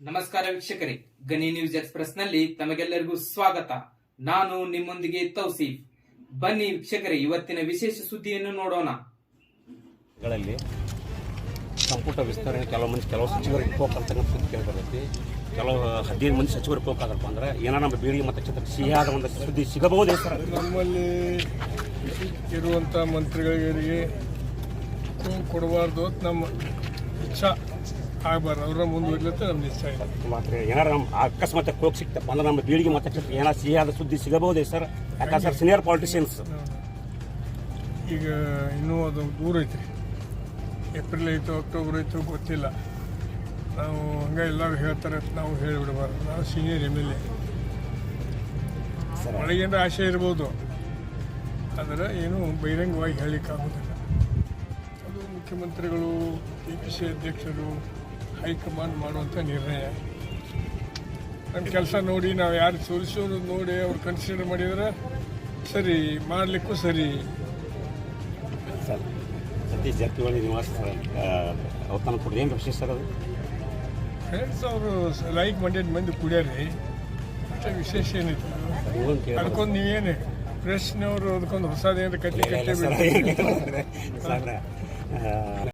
ನಮಸ್ಕಾರ ವೀಕ್ಷಕರೇ ಗನಿ ನ್ಯೂಸ್ ಎಕ್ಸ್ಪ್ರೆಸ್ನಲ್ಲಿ ತಮಗೆಲ್ಲರಿಗೂ ಸ್ವಾಗತ. ನಾನು ನಿಮ್ಮೊಂದಿಗೆ ತೌಸೀಫ್. ಬನ್ನಿ ವೀಕ್ಷಕರೇ ಇವತ್ತಿನ ವಿಶೇಷ ಸುದ್ದಿಯನ್ನು ನೋಡೋಣ. ಗಳಲ್ಲಿ ಸಂಪುಟ ವಿಸ್ತರಣೆ ಕೆಲವು ಮಂದಿ ಕೆಲವು ಸಚಿವರಿಗೆ ಹೋಗ್ತಕ್ಕಂಥ ಸುದ್ದಿ ಕೇಳಿಬರ್ತೈತಿ ಕೆಲವು ಹದಿನೈದು ಮಂದಿ ಸಚಿವರಿಗೆ ಹೋಗ್ತಾರಪ್ಪ ಅಂದ್ರೆ ಏನೋ ನಮ್ಮ ಬೀಳಿಗೆ ಮತ್ತು ಚಿತ್ರ ಸಿಹಿಯಾದ ಒಂದು ಸುದ್ದಿ ಸಿಗಬಹುದೇ ಸರ್? ನಮ್ಮಲ್ಲಿ ಇರುವಂಥ ಮಂತ್ರಿಗಳಿಗೆ ಕೊಡಬಾರ್ದು ನಮ್ಮ ಇಚ್ಛಾ. ಆಗಬಾರ್ದು ಅವ್ರ ಮುಂದುವರಿಲತ್ತ ನಮ್ಮ ನಿಶ್ಚಯ ಇದೆ. ಮಾತ್ರ ಏನಾರ ನಮ್ಮ ಅಕಸ್ಮಾತ್ ಹೋಗಿ ಸಿಕ್ತಪ್ಪ ಅಂದ್ರೆ ನಮ್ಮ ಬೀಳಿಗೆ ಮತ್ತೆ ಏನಾರ ಸಿಹಿಯಾದ ಸುದ್ದಿ ಸಿಗಬಹುದೇ ಸರ್? ಯಾಕಂದ್ರೆ ಸರ್ ಸೀನಿಯರ್ ಪಾಲಿಟಿಷಿಯನ್ಸ್ ಈಗ ಇನ್ನೂ ಅದು ದೂರ ಐತಿ ಏಪ್ರಿಲ್ ಐತೋ ಅಕ್ಟೋಬರ್ ಐತೋ ಗೊತ್ತಿಲ್ಲ. ನಾವು ಹಂಗೆ ಎಲ್ಲರೂ ಹೇಳ್ತಾರೆ ಅಂತ ನಾವು ಹೇಳಿಬಿಡಬಾರ್ದು. ನಾವು ಸೀನಿಯರ್ ಎಂ ಎಲ್ ಎ ಒಳಗಿಂದ ಆಶೆ ಇರ್ಬೋದು. ಆದರೆ ಏನು ಬಹಿರಂಗವಾಗಿ ಹೇಳಲಿಕ್ಕಾಗೋದಿಲ್ಲ. ಅದು ಮುಖ್ಯಮಂತ್ರಿಗಳು ಕೆ ಪಿ ಸಿ ಅಧ್ಯಕ್ಷರು ಹೈಕಮಾಂಡ್ ಮಾಡುವಂಥ ನಿರ್ಣಯ. ನಮ್ಮ ಕೆಲಸ ನೋಡಿ ನಾವು ಯಾರು ಸೋಲಿಸೋದು ನೋಡಿ ಅವ್ರು ಕನ್ಸಿಡರ್ ಮಾಡಿದರೆ ಸರಿ ಮಾಡಲಿಕ್ಕೂ ಸರಿ. ಸರ್ ಸತೀಶ್ ಜಾರಕಿಹೊಳಿ ನಿವಾಸ ಅವತಾನ ಏನು ವಿಶೇಷ ಸರ್ ಅದು? ಫ್ರೆಂಡ್ಸ್ ಅವರು ಲೈಕ್ ಮಂಡ್ಯದ ಮಂದಿ ಕುಡಿಯಾರಿ ಅಷ್ಟೇ ವಿಶೇಷ ಏನಿತ್ತು ಅದಕ್ಕೊಂದು ನೀವೇನು ಪ್ರೆಸ್ನವರು ಅದಕ್ಕೊಂದು ಹೊಸದೇನು ಕಟ್ಟಿ ಕಟ್ಟಿ